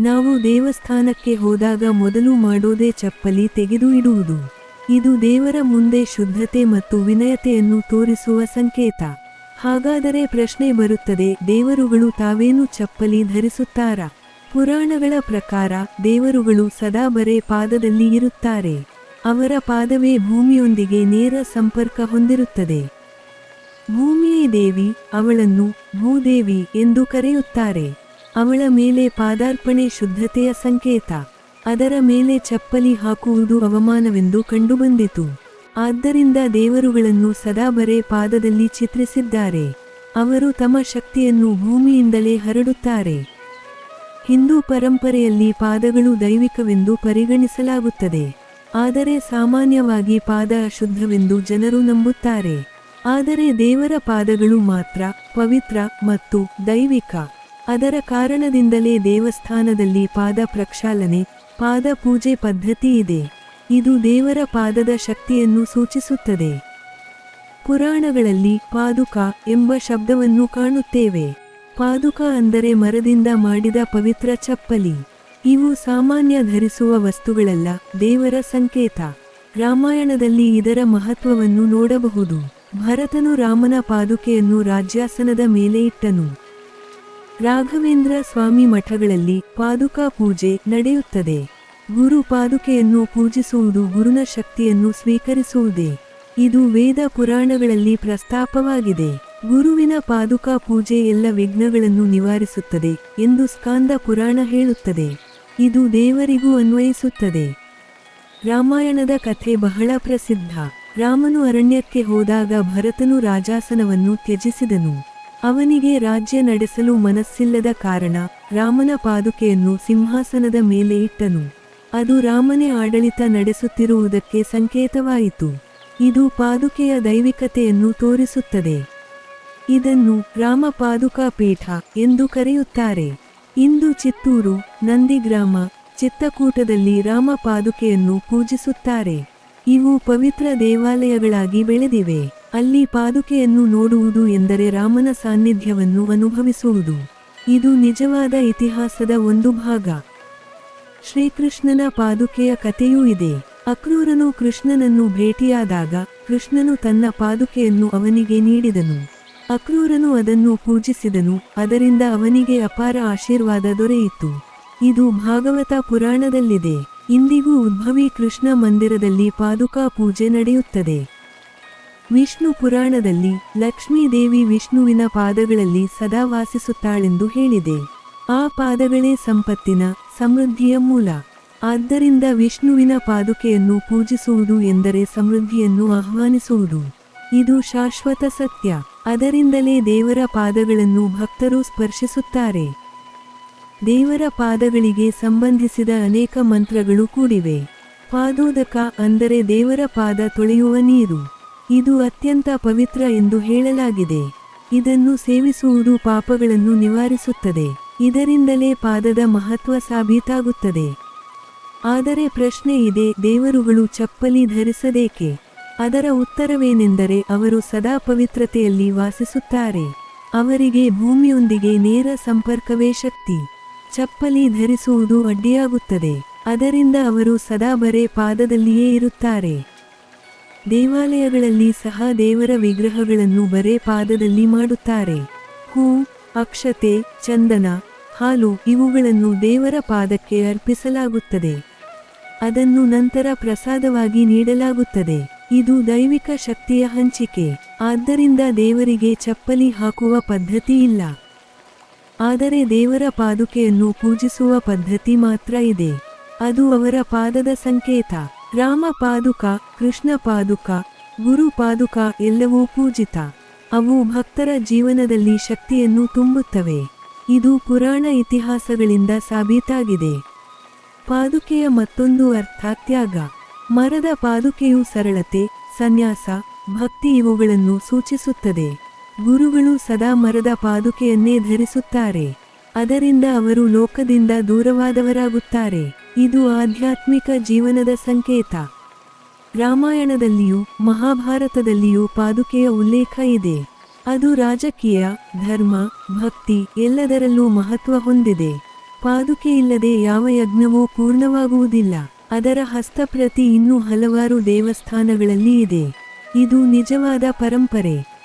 ನಾವು ದೇವಸ್ಥಾನಕ್ಕೆ ಹೋದಾಗ ಮೊದಲು ಮಾಡೋದೇ ಚಪ್ಪಲಿ ತೆಗೆದು ಇಡುವುದು ಇದು ದೇವರ ಮುಂದೆ ಶುದ್ಧತೆ ಮತ್ತು ವಿನಯತೆಯನ್ನು ತೋರಿಸುವ ಸಂಕೇತ. ಹಾಗಾದರೆ ಪ್ರಶ್ನೆ ಬರುತ್ತದೆ, ದೇವರುಗಳು ತಾವೇನು ಚಪ್ಪಲಿ ಧರಿಸುತ್ತಾರಾ? ಪುರಾಣಗಳ ಪ್ರಕಾರ, ದೇವರುಗಳು ಸದಾ ಬರೇ ಪಾದದಲ್ಲಿ ಇರುತ್ತಾರೆ. ಅವರ ಪಾದವೇ ಭೂಮಿಯೊಂದಿಗೆ ನೇರ ಸಂಪರ್ಕ ಹೊಂದಿರುತ್ತದೆ. ಭೂಮಿಯೇ ದೇವಿ, ಅವಳನ್ನು ಭೂದೇವಿ ಎಂದು ಕರೆಯುತ್ತಾರೆ. ಅವಳ ಮೇಲೆ ಪಾದಾರ್ಪಣೆ ಶುದ್ಧತೆಯ ಸಂಕೇತ. ಅದರ ಮೇಲೆ ಚಪ್ಪಲಿ ಹಾಕುವುದು ಅವಮಾನವೆಂದು ಕಂಡುಬಂದಿತು. ಆದ್ದರಿಂದ ದೇವರುಗಳನ್ನು ಸದಾ ಬರೇ ಪಾದದಲ್ಲಿ ಚಿತ್ರಿಸಿದ್ದಾರೆ. ಅವರು ತಮ್ಮ ಶಕ್ತಿಯನ್ನು ಭೂಮಿಯಿಂದಲೇ ಹರಡುತ್ತಾರೆ. ಹಿಂದೂ ಪರಂಪರೆಯಲ್ಲಿ ಪಾದಗಳು ದೈವಿಕವೆಂದು ಪರಿಗಣಿಸಲಾಗುತ್ತದೆ. ಆದರೆ ಸಾಮಾನ್ಯವಾಗಿ ಪಾದ ಅಶುದ್ಧವೆಂದು ಜನರು ನಂಬುತ್ತಾರೆ. ಆದರೆ ದೇವರ ಪಾದಗಳು ಮಾತ್ರ ಪವಿತ್ರ ಮತ್ತು ದೈವಿಕ. ಅದರ ಕಾರಣದಿಂದಲೇ ದೇವಸ್ಥಾನದಲ್ಲಿ ಪಾದ ಪ್ರಕ್ಷಾಲನೆ, ಪಾದ ಪೂಜೆ ಪದ್ಧತಿ ಇದೆ. ಇದು ದೇವರ ಪಾದದ ಶಕ್ತಿಯನ್ನು ಸೂಚಿಸುತ್ತದೆ. ಪುರಾಣಗಳಲ್ಲಿ ಪಾದುಕ ಎಂಬ ಶಬ್ದವನ್ನು ಕಾಣುತ್ತೇವೆ. ಪಾದುಕ ಅಂದರೆ ಮರದಿಂದ ಮಾಡಿದ ಪವಿತ್ರ ಚಪ್ಪಲಿ. ಇವು ಸಾಮಾನ್ಯ ಧರಿಸುವ ವಸ್ತುಗಳಲ್ಲ, ದೇವರ ಸಂಕೇತ. ರಾಮಾಯಣದಲ್ಲಿ ಇದರ ಮಹತ್ವವನ್ನು ನೋಡಬಹುದು. ಭರತನು ರಾಮನ ಪಾದುಕೆಯನ್ನು ರಾಜ್ಯಾಸನದ ಮೇಲೆ ಇಟ್ಟನು. ರಾಘವೇಂದ್ರ ಸ್ವಾಮಿ ಮಠಗಳಲ್ಲಿ ಪಾದುಕಾ ಪೂಜೆ ನಡೆಯುತ್ತದೆ. ಗುರು ಪಾದುಕೆಯನ್ನು ಪೂಜಿಸುವುದು ಗುರುನ ಶಕ್ತಿಯನ್ನು ಸ್ವೀಕರಿಸುವುದೇ. ಇದು ವೇದ ಪುರಾಣಗಳಲ್ಲಿ ಪ್ರಸ್ತಾಪವಾಗಿದೆ. ಗುರುವಿನ ಪಾದುಕಾ ಪೂಜೆ ಎಲ್ಲ ವಿಘ್ನಗಳನ್ನು ನಿವಾರಿಸುತ್ತದೆ ಎಂದು ಸ್ಕಾಂದ ಪುರಾಣ ಹೇಳುತ್ತದೆ. ಇದು ದೇವರಿಗೂ ಅನ್ವಯಿಸುತ್ತದೆ. ರಾಮಾಯಣದ ಕಥೆ ಬಹಳ ಪ್ರಸಿದ್ಧ. ರಾಮನು ಅರಣ್ಯಕ್ಕೆ ಹೋದಾಗ ಭರತನು ರಾಜಾಸನವನ್ನು ತ್ಯಜಿಸಿದನು. ಅವನಿಗೆ ರಾಜ್ಯ ನಡೆಸಲು ಮನಸ್ಸಿಲ್ಲದ ಕಾರಣ ರಾಮನ ಪಾದುಕೆಯನ್ನು ಸಿಂಹಾಸನದ ಮೇಲೆ ಇಟ್ಟನು. ಅದು ರಾಮನೇ ಆಡಳಿತ ನಡೆಸುತ್ತಿರುವುದಕ್ಕೆ ಸಂಕೇತವಾಯಿತು. ಇದು ಪಾದುಕೆಯ ದೈವಿಕತೆಯನ್ನು ತೋರಿಸುತ್ತದೆ. ಇದನ್ನು ರಾಮ ಪಾದುಕಾ ಪೀಠ ಎಂದು ಕರೆಯುತ್ತಾರೆ. ಇಂದು ಚಿತ್ತೂರು, ನಂದಿಗ್ರಾಮ, ಚಿತ್ತಕೂಟದಲ್ಲಿ ರಾಮ ಪಾದುಕೆಯನ್ನು ಪೂಜಿಸುತ್ತಾರೆ. ಇವು ಪವಿತ್ರ ದೇವಾಲಯಗಳಾಗಿ ಬೆಳೆದಿವೆ. ಅಲ್ಲಿ ಪಾದುಕೆಯನ್ನು ನೋಡುವುದು ಎಂದರೆ ರಾಮನ ಸಾನ್ನಿಧ್ಯವನ್ನು ಅನುಭವಿಸುವುದು. ಇದು ನಿಜವಾದ ಇತಿಹಾಸದ ಒಂದು ಭಾಗ. ಶ್ರೀಕೃಷ್ಣನ ಪಾದುಕೆಯ ಕಥೆಯೂ ಇದೆ. ಅಕ್ರೂರನು ಕೃಷ್ಣನನ್ನು ಭೇಟಿಯಾದಾಗ ಕೃಷ್ಣನು ತನ್ನ ಪಾದುಕೆಯನ್ನು ಅವನಿಗೆ ನೀಡಿದನು. ಅಕ್ರೂರನು ಅದನ್ನು ಪೂಜಿಸಿದನು, ಅದರಿಂದ ಅವನಿಗೆ ಅಪಾರ ಆಶೀರ್ವಾದ ದೊರೆಯಿತು. ಇದು ಭಾಗವತ ಪುರಾಣದಲ್ಲಿದೆ. ಇಂದಿಗೂ ಉದ್ಭವಿ ಕೃಷ್ಣ ಮಂದಿರದಲ್ಲಿ ಪಾದುಕಾ ಪೂಜೆ ನಡೆಯುತ್ತದೆ. ವಿಷ್ಣು ಪುರಾಣದಲ್ಲಿ ಲಕ್ಷ್ಮೀದೇವಿ ವಿಷ್ಣುವಿನ ಪಾದಗಳಲ್ಲಿ ಸದಾ ವಾಸಿಸುತ್ತಾಳೆಂದು ಹೇಳಿದೆ. ಆ ಪಾದಗಳೇ ಸಂಪತ್ತಿನ ಸಮೃದ್ಧಿಯ ಮೂಲ. ಆದ್ದರಿಂದ ವಿಷ್ಣುವಿನ ಪಾದುಕೆಯನ್ನು ಪೂಜಿಸುವುದು ಎಂದರೆ ಸಮೃದ್ಧಿಯನ್ನು ಆಹ್ವಾನಿಸುವುದು. ಇದು ಶಾಶ್ವತ ಸತ್ಯ. ಅದರಿಂದಲೇ ದೇವರ ಪಾದಗಳನ್ನು ಭಕ್ತರು ಸ್ಪರ್ಶಿಸುತ್ತಾರೆ. ದೇವರ ಪಾದಗಳಿಗೆ ಸಂಬಂಧಿಸಿದ ಅನೇಕ ಮಂತ್ರಗಳು ಕೂಡಿವೆ. ಪಾದೋದಕ ಅಂದರೆ ದೇವರ ಪಾದ ತೊಳೆಯುವ ನೀರು. ಇದು ಅತ್ಯಂತ ಪವಿತ್ರ ಎಂದು ಹೇಳಲಾಗಿದೆ. ಇದನ್ನು ಸೇವಿಸುವುದು ಪಾಪಗಳನ್ನು ನಿವಾರಿಸುತ್ತದೆ. ಇದರಿಂದಲೇ ಪಾದದ ಮಹತ್ವ ಸಾಬೀತಾಗುತ್ತದೆ. ಆದರೆ ಪ್ರಶ್ನೆ ಇದೆ, ದೇವರುಗಳು ಚಪ್ಪಲಿ ಧರಿಸಬೇಕೆ ಅದರ ಉತ್ತರವೇನೆಂದರೆ ಅವರು ಸದಾ ಪವಿತ್ರತೆಯಲ್ಲಿ ವಾಸಿಸುತ್ತಾರೆ. ಅವರಿಗೆ ಭೂಮಿಯೊಂದಿಗೆ ನೇರ ಸಂಪರ್ಕವೇ ಶಕ್ತಿ. ಚಪ್ಪಲಿ ಧರಿಸುವುದು ಅಡ್ಡಿಯಾಗುತ್ತದೆ. ಅದರಿಂದ ಅವರು ಸದಾ ಬರೇ ಪಾದದಲ್ಲಿಯೇ ಇರುತ್ತಾರೆ. ದೇವಾಲಯಗಳಲ್ಲಿ ಸಹ ದೇವರ ವಿಗ್ರಹಗಳನ್ನು ಬರೇ ಪಾದದಲ್ಲಿ ಮಾಡುತ್ತಾರೆ. ಹೂ, ಅಕ್ಷತೆ, ಚಂದನ, ಹಾಲು ಇವುಗಳನ್ನು ದೇವರ ಪಾದಕ್ಕೆ ಅರ್ಪಿಸಲಾಗುತ್ತದೆ. ಅದನ್ನು ನಂತರ ಪ್ರಸಾದವಾಗಿ ನೀಡಲಾಗುತ್ತದೆ. ಇದು ದೈವಿಕ ಶಕ್ತಿಯ ಹಂಚಿಕೆ. ಆದ್ದರಿಂದ ದೇವರಿಗೆ ಚಪ್ಪಲಿ ಹಾಕುವ ಪದ್ಧತಿ ಇಲ್ಲ. ಆದರೆ ದೇವರ ಪಾದುಕೆಯನ್ನು ಪೂಜಿಸುವ ಪದ್ಧತಿ ಮಾತ್ರ ಇದೆ. ಅದು ಅವರ ಪಾದದ ಸಂಕೇತ. ರಾಮ ಪಾದುಕ, ಕೃಷ್ಣ ಪಾದುಕ, ಗುರು ಪಾದುಕ ಎಲ್ಲವೂ ಪೂಜಿತ. ಅವು ಭಕ್ತರ ಜೀವನದಲ್ಲಿ ಶಕ್ತಿಯನ್ನು ತುಂಬುತ್ತವೆ. ಇದು ಪುರಾಣ ಇತಿಹಾಸಗಳಿಂದ ಸಾಬೀತಾಗಿದೆ. ಪಾದುಕೆಯ ಮತ್ತೊಂದು ಅರ್ಥ ತ್ಯಾಗ. ಮರದ ಪಾದುಕೆಯು ಸರಳತೆ, ಸನ್ಯಾಸ, ಭಕ್ತಿ ಇವುಗಳನ್ನು ಸೂಚಿಸುತ್ತದೆ. ಗುರುಗಳು ಸದಾ ಮರದ ಪಾದುಕೆಯನ್ನೇ ಧರಿಸುತ್ತಾರೆ. ಅದರಿಂದ ಅವರು ಲೋಕದಿಂದ ದೂರವಾದವರಾಗುತ್ತಾರೆ. ಇದು ಆಧ್ಯಾತ್ಮಿಕ ಜೀವನದ ಸಂಕೇತ. ರಾಮಾಯಣದಲ್ಲಿಯೂ ಮಹಾಭಾರತದಲ್ಲಿಯೂ ಪಾದುಕೆಯ ಉಲ್ಲೇಖ ಇದೆ. ಅದು ರಾಜಕೀಯ, ಧರ್ಮ, ಭಕ್ತಿ ಎಲ್ಲದರಲ್ಲೂ ಮಹತ್ವ ಹೊಂದಿದೆ. ಪಾದುಕೆ ಇಲ್ಲದೆ ಯಾವ ಯಜ್ಞವೂ ಪೂರ್ಣವಾಗುವುದಿಲ್ಲ. ಅದರ ಹಸ್ತಪ್ರತಿ ಇನ್ನೂ ಹಲವಾರು ದೇವಸ್ಥಾನಗಳಲ್ಲಿ ಇದೆ. ಇದು ನಿಜವಾದ ಪರಂಪರೆ.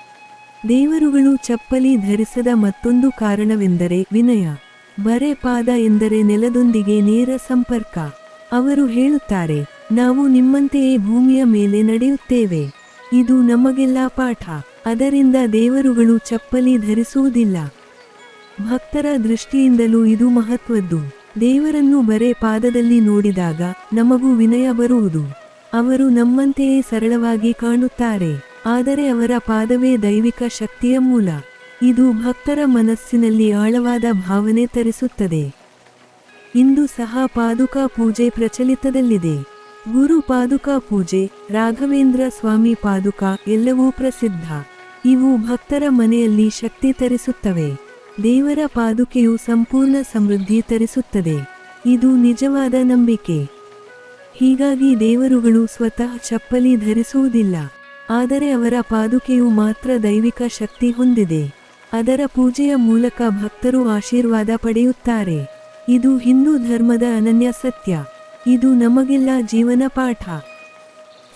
ದೇವರುಗಳು ಚಪ್ಪಲಿ ಧರಿಸದ ಮತ್ತೊಂದು ಕಾರಣವೆಂದರೆ ವಿನಯ. ಬರೆ ಪಾದ ಎಂದರೆ ನೆಲದೊಂದಿಗೆ ನೇರ ಸಂಪರ್ಕ. ಅವರು ಹೇಳುತ್ತಾರೆ, ನಾವು ನಿಮ್ಮಂತೆಯೇ ಭೂಮಿಯ ಮೇಲೆ ನಡೆಯುತ್ತೇವೆ. ಇದು ನಮಗೆಲ್ಲ ಪಾಠ. ಅದರಿಂದ ದೇವರುಗಳು ಚಪ್ಪಲಿ ಧರಿಸುವುದಿಲ್ಲ. ಭಕ್ತರ ದೃಷ್ಟಿಯಿಂದಲೂ ಇದು ಮಹತ್ವದ್ದು. ದೇವರನ್ನು ಬರೆ ಪಾದದಲ್ಲಿ ನೋಡಿದಾಗ ನಮಗೂ ವಿನಯ ಬರುವುದು. ಅವರು ನಮ್ಮಂತೆಯೇ ಸರಳವಾಗಿ ಕಾಣುತ್ತಾರೆ. ಆದರೆ ಅವರ ಪಾದವೇ ದೈವಿಕ ಶಕ್ತಿಯ ಮೂಲ. ಇದು ಭಕ್ತರ ಮನಸ್ಸಿನಲ್ಲಿ ಆಳವಾದ ಭಾವನೆ ತರಿಸುತ್ತದೆ. ಇಂದು ಸಹ ಪಾದುಕಾ ಪೂಜೆ ಪ್ರಚಲಿತದಲ್ಲಿದೆ. ಗುರು ಪಾದುಕಾ ಪೂಜೆ, ರಾಘವೇಂದ್ರ ಸ್ವಾಮಿ ಪಾದುಕಾ ಎಲ್ಲವೂ ಪ್ರಸಿದ್ಧ. ಇವು ಭಕ್ತರ ಮನೆಯಲ್ಲಿ ಶಕ್ತಿ ತರಿಸುತ್ತವೆ. ದೇವರ ಪಾದುಕೆಯು ಸಂಪೂರ್ಣ ಸಮೃದ್ಧಿ ತರಿಸುತ್ತದೆ. ಇದು ನಿಜವಾದ ನಂಬಿಕೆ. ಹೀಗಾಗಿ ದೇವರುಗಳು ಸ್ವತಃ ಚಪ್ಪಲಿ ಧರಿಸುವುದಿಲ್ಲ. ಆದರೆ ಅವರ ಪಾದುಕೆಯು ಮಾತ್ರ ದೈವಿಕ ಶಕ್ತಿ ಹೊಂದಿದೆ. ಅದರ ಪೂಜೆಯ ಮೂಲಕ ಭಕ್ತರು ಆಶೀರ್ವಾದ ಪಡೆಯುತ್ತಾರೆ. ಇದು ಹಿಂದೂ ಧರ್ಮದ ಅನನ್ಯ ಸತ್ಯ. ಇದು ನಮಗೆಲ್ಲ ಜೀವನ ಪಾಠ.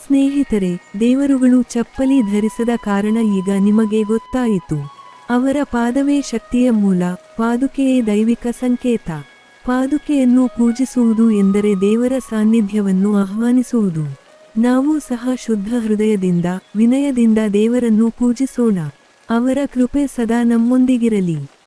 ಸ್ನೇಹಿತರೆ, ದೇವರುಗಳು ಚಪ್ಪಲಿ ಧರಿಸದ ಕಾರಣ ಈಗ ನಿಮಗೆ ಗೊತ್ತಾಯಿತು. ಅವರ ಪಾದವೇ ಶಕ್ತಿಯ ಮೂಲ, ಪಾದುಕೆಯೇ ದೈವಿಕ ಸಂಕೇತ. ಪಾದುಕೆಯನ್ನು ಪೂಜಿಸುವುದು ಎಂದರೆ ದೇವರ ಸಾನ್ನಿಧ್ಯವನ್ನು ಆಹ್ವಾನಿಸುವುದು. ನಾವು ಸಹ ಶುದ್ಧ ಹೃದಯದಿಂದ ವಿನಯದಿಂದ ದೇವರನ್ನು ಪೂಜಿಸೋಣ. ಅವರ ಕೃಪೆ ಸದಾ ನಮ್ಮೊಂದಿಗಿರಲಿ.